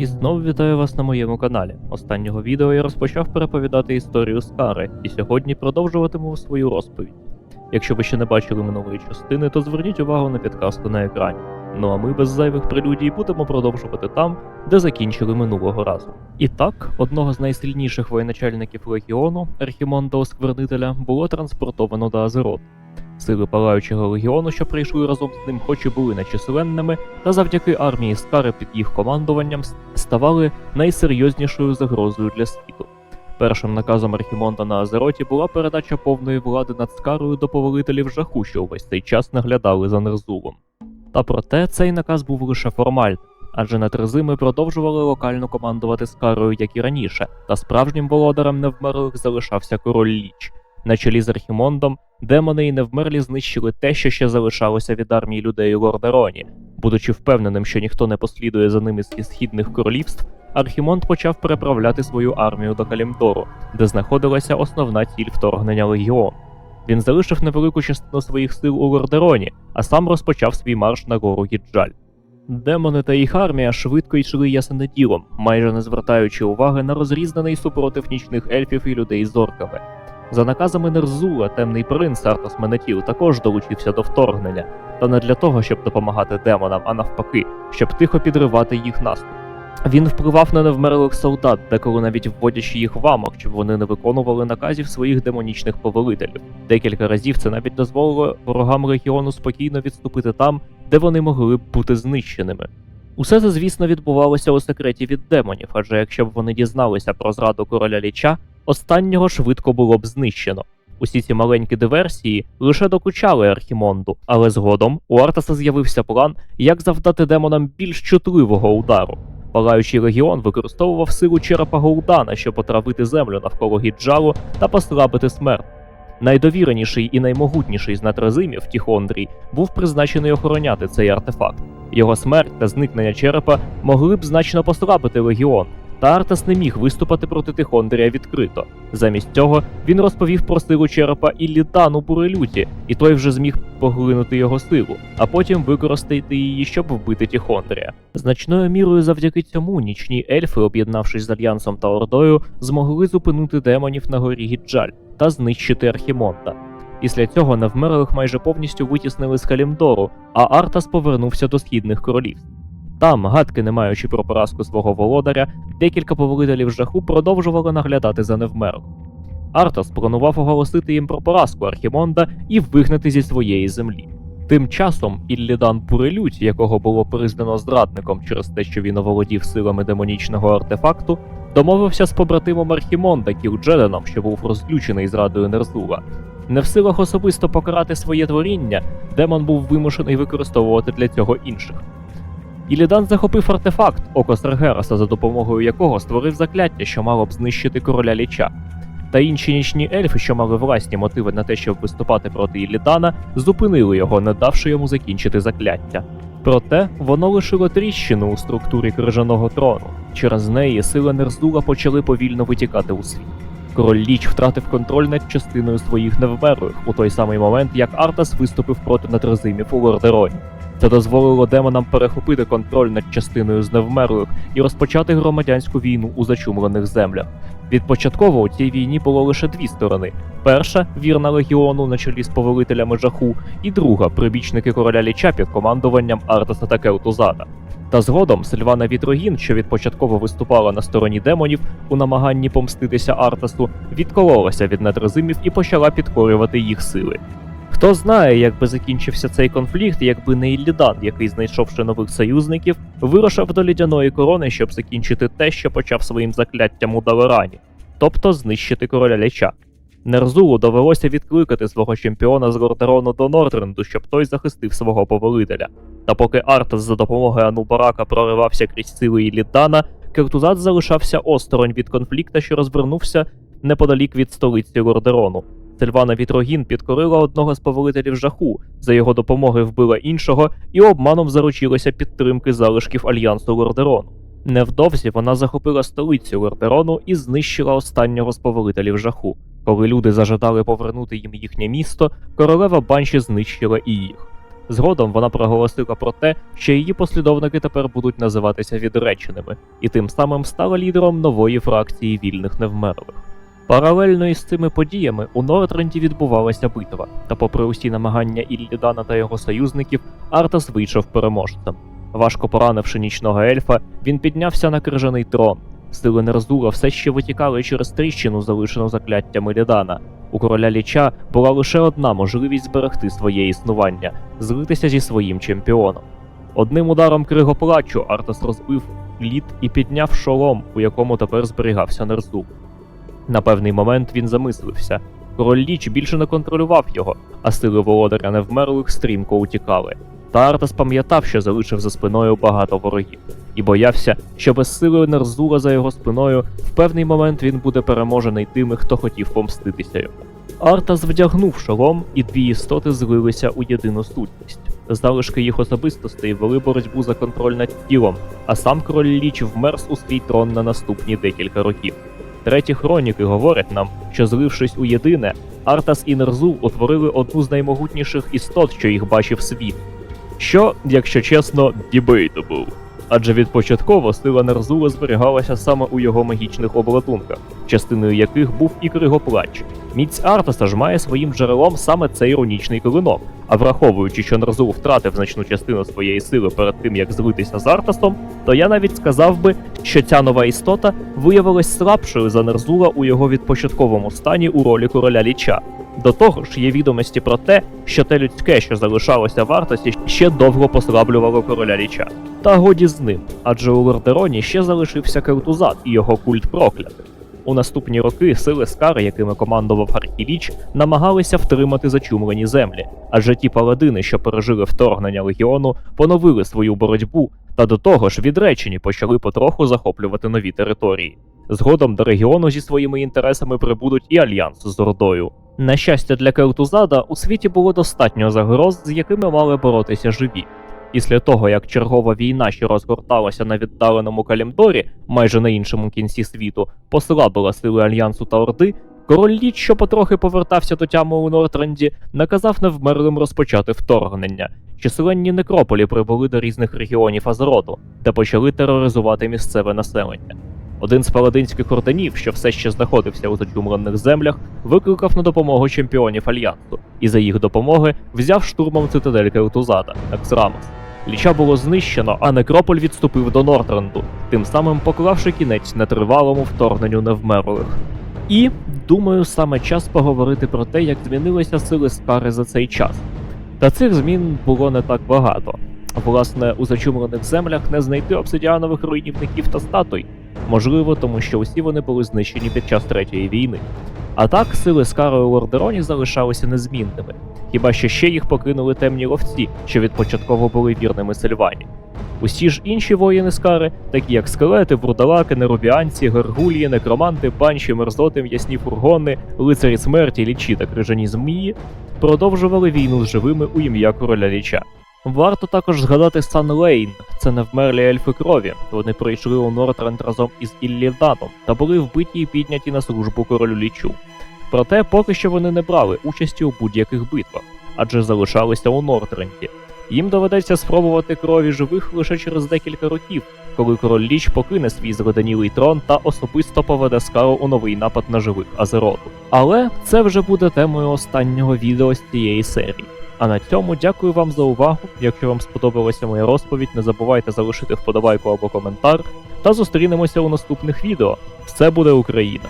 І знову вітаю вас на моєму каналі. Останнього відео я розпочав переповідати історію Скари, і сьогодні продовжуватиму свою розповідь. Якщо ви ще не бачили минулої частини, то зверніть увагу на підказку на екрані. Ну а ми без зайвих прелюдій будемо продовжувати там, де закінчили минулого разу. І так, одного з найсильніших воєначальників легіону, Архімонда Осквернителя, було транспортовано до Азерот. Сили палаючого легіону, що прийшли разом з ним, хоч і були нечисленними, та завдяки армії Скари під їх командуванням ставали найсерйознішою загрозою для світу. Першим наказом Архімонда на Азероті була передача повної влади над Скарою до повелителів жаху, що увесь цей час наглядали за Нерзулом. Та проте цей наказ був лише формальним, адже натрезими продовжували локально командувати Скарою, як і раніше, та справжнім володарем невмерлих залишався король Ліч. На чолі з Архімондом демони і невмерлі знищили те, що ще залишалося від армії людей у Лордероні. Будучи впевненим, що ніхто не послідує за ними з із східних королівств, Архімонд почав переправляти свою армію до Калімдору, де знаходилася основна ціль вторгнення легіону. Він залишив невелику частину своїх сил у Лордероні, а сам розпочав свій марш на гору Гіджаль. Демони та їх армія швидко йшли ясенеділом, майже не звертаючи уваги на розрізнений супротив нічних ельфів і людей з орками. За наказами Нерзула, темний принц Артас Менетіл також долучився до вторгнення, та не для того, щоб допомагати демонам, а навпаки, щоб тихо підривати їх наступ. Він впливав на невмерлих солдат, деколи навіть вводячи їх в амок, щоб вони не виконували наказів своїх демонічних повелителів. Декілька разів це навіть дозволило ворогам легіону спокійно відступити там, де вони могли б бути знищеними. Усе це, звісно, відбувалося у секреті від демонів, адже якщо б вони дізналися про зраду короля ліча, останнього швидко було б знищено. Усі ці маленькі диверсії лише докучали Архімонду, але згодом у Артаса з'явився план, як завдати демонам більш чутливого удару. Палаючий легіон використовував силу черепа Голдана, щоб отравити землю навколо Гіджалу та послабити смерть. Найдовіреніший і наймогутніший з натрезимів Тіхондрій був призначений охороняти цей артефакт. Його смерть та зникнення черепа могли б значно послабити легіон, та Артас не міг виступати проти Тихондрія відкрито. Замість цього він розповів про силу черепа Іллітану Бурелюті, і той вже зміг поглинути його силу, а потім використати її, щоб вбити Тихондрія. Значною мірою завдяки цьому нічні ельфи, об'єднавшись з альянсом та ордою, змогли зупинити демонів на горі Гіджаль та знищити Архімонда. Після цього невмерлих майже повністю витіснили з Калімдору, а Артас повернувся до східних королівств. Там, гадки не маючи про поразку свого володаря, декілька повелителів жаху продовжували наглядати за невмерлим. Артас планував оголосити їм про поразку Архімонда і вигнати зі своєї землі. Тим часом Іллідан Пурелють, якого було признано зрадником через те, що він оволодів силами демонічного артефакту, домовився з побратимом Архімонда Кілджеленом, що був розлючений зрадою Нерзула. Не в силах особисто покарати своє творіння, демон був вимушений використовувати для цього інших. Ілідан захопив артефакт Око Саргераса, за допомогою якого створив закляття, що мало б знищити короля ліча. Та інші нічні ельфи, що мали власні мотиви на те, щоб виступати проти Ілідана, зупинили його, не давши йому закінчити закляття. Проте воно лишило тріщину у структурі крижаного трону. Через неї сили Нерзула почали повільно витікати у світ. Король Ліч втратив контроль над частиною своїх невмерлих у той самий момент, як Артас виступив проти натрезимів у Лордероні. Це дозволило демонам перехопити контроль над частиною з невмерлих і розпочати громадянську війну у зачумлених землях. Відпочатково у цій війні було лише дві сторони: перша вірна легіону на чолі з повелителями жаху, і друга прибічники короля Ліча під командуванням Артаса та Келтузада. Та згодом Сильвана Вітрогін, що відпочатково виступала на стороні демонів у намаганні помститися Артасу, відкололася від натрезимів і почала підкорювати їх сили. Хто знає, як би закінчився цей конфлікт, якби не Іллідан, який, знайшовши нових союзників, вирушив до лідяної корони, щоб закінчити те, що почав своїм закляттям у Далерані, тобто знищити короля ляча. Нерзулу довелося відкликати свого чемпіона з Лордерону до Нордренду, щоб той захистив свого повелителя. Та поки Артас за допомогою Анубарака проривався крізь сили Іллідана, Кертузат залишався осторонь від конфлікта, що розвернувся неподалік від столиці Лордерону. Сильвана Вітрогін підкорила одного з повелителів жаху, за його допомогою вбила іншого і обманом заручилася підтримки залишків альянсу Лордерону. Невдовзі вона захопила столицю Лордерону і знищила останнього з повелителів жаху. Коли люди зажадали повернути їм їхнє місто, королева Банші знищила і їх. Згодом вона проголосила про те, що її послідовники тепер будуть називатися відреченими, і тим самим стала лідером нової фракції вільних невмерлих. Паралельно із цими подіями у Нортренді відбувалася битва, та попри усі намагання Іллідана та його союзників, Артас вийшов переможцем. Важко поранивши нічного ельфа, він піднявся на крижаний трон. Сили Нерзура все ще витікали через тріщину, залишену закляттями Лідана. У короля Ліча була лише одна можливість зберегти своє існування злитися зі своїм чемпіоном. Одним ударом кригоплачу Артас розбив лід і підняв шолом, у якому тепер зберігався Нерзур. На певний момент він замислився. Король Ліч більше не контролював його, а сили володаря невмерлих стрімко утікали. Та Артас пам'ятав, що залишив за спиною багато ворогів, і боявся, що без сили Нерзура за його спиною в певний момент він буде переможений тими, хто хотів помститися йому. Артас вдягнув шолом, і дві істоти злилися у єдину сутність. Залишки їх особистостей вели боротьбу за контроль над тілом, а сам король Ліч вмерз у свій трон на наступні декілька років. Треті хроніки говорять нам, що злившись у єдине, Артас і Нерзул утворили одну з наймогутніших істот, що їх бачив світ. Що, якщо чесно, debatable. Адже відпочатково сила Нерзула зберігалася саме у його магічних обладунках, частиною яких був і кригоплач. Міць Артаса ж має своїм джерелом саме цей іронічний клинок. А враховуючи, що Нерзул втратив значну частину своєї сили перед тим, як злитися з Артасом, то я навіть сказав би, що ця нова істота виявилась слабшою за Нерзула у його відпочатковому стані у ролі короля Ліча. До того ж, є відомості про те, що те людське, що залишалося в Артасі, ще довго послаблювало короля Ліча. Та годі з ним, адже у Лордероні ще залишився Кертузат і його культ проклятих. У наступні роки сили Скари, якими командував Гарківіч, намагалися втримати зачумлені землі, адже ті паладини, що пережили вторгнення легіону, поновили свою боротьбу, та до того ж відречені почали потроху захоплювати нові території. Згодом до регіону зі своїми інтересами прибудуть і альянс з Ордою. На щастя для Кертузада, у світі було достатньо загроз, з якими мали боротися живі. Після того, як чергова війна, що розгорталася на віддаленому Калімдорі, майже на іншому кінці світу, послабила сили альянсу та Орди, король Ліч, що потрохи повертався до тями у Нортренді, наказав невмерлим розпочати вторгнення. Численні некрополі прибули до різних регіонів Азероду, де почали тероризувати місцеве населення. Один з паладинських орденів, що все ще знаходився у зачумлених землях, викликав на допомогу чемпіонів альянсу, і за їх допомоги взяв штурмом цитадель Кертузада Ексрамос. Ліча було знищено, а некрополь відступив до Нортренду, тим самим поклавши кінець нетривалому вторгненню невмерлих. І думаю, саме час поговорити про те, як змінилися сили Скари за цей час. Та цих змін було не так багато. Власне, у зачумлених землях не знайти обсидіанових руйнівників та статуй, можливо, тому що усі вони були знищені під час третьої війни. А так, сили Скари у Лордероні залишалися незмінними, хіба що ще їх покинули темні ловці, що відпочатково були вірними Сильвані. Усі ж інші воїни Скари, такі як скелети, вурдалаки, нерубіанці, гергулії, некроманти, банші, мерзоти, м'ясні фургони, лицарі смерті, лічі та крижані змії, продовжували війну з живими у ім'я короля ліча. Варто також згадати Сан Лейн, це невмерлі ельфи крові. Вони прийшли у Нортренд разом із Іллівданом та були вбиті і підняті на службу королю лічу. Проте поки що вони не брали участі у будь-яких битвах, адже залишалися у Нортренді. Їм доведеться спробувати крові живих лише через декілька років, коли король Ліч покине свій згоденілий трон та особисто поведе Скару у новий напад на живих Азероту. Але це вже буде темою останнього відео з цієї серії. А на цьому дякую вам за увагу. Якщо вам сподобалася моя розповідь, не забувайте залишити вподобайку або коментар. Та зустрінемося у наступних відео. Все буде Україна!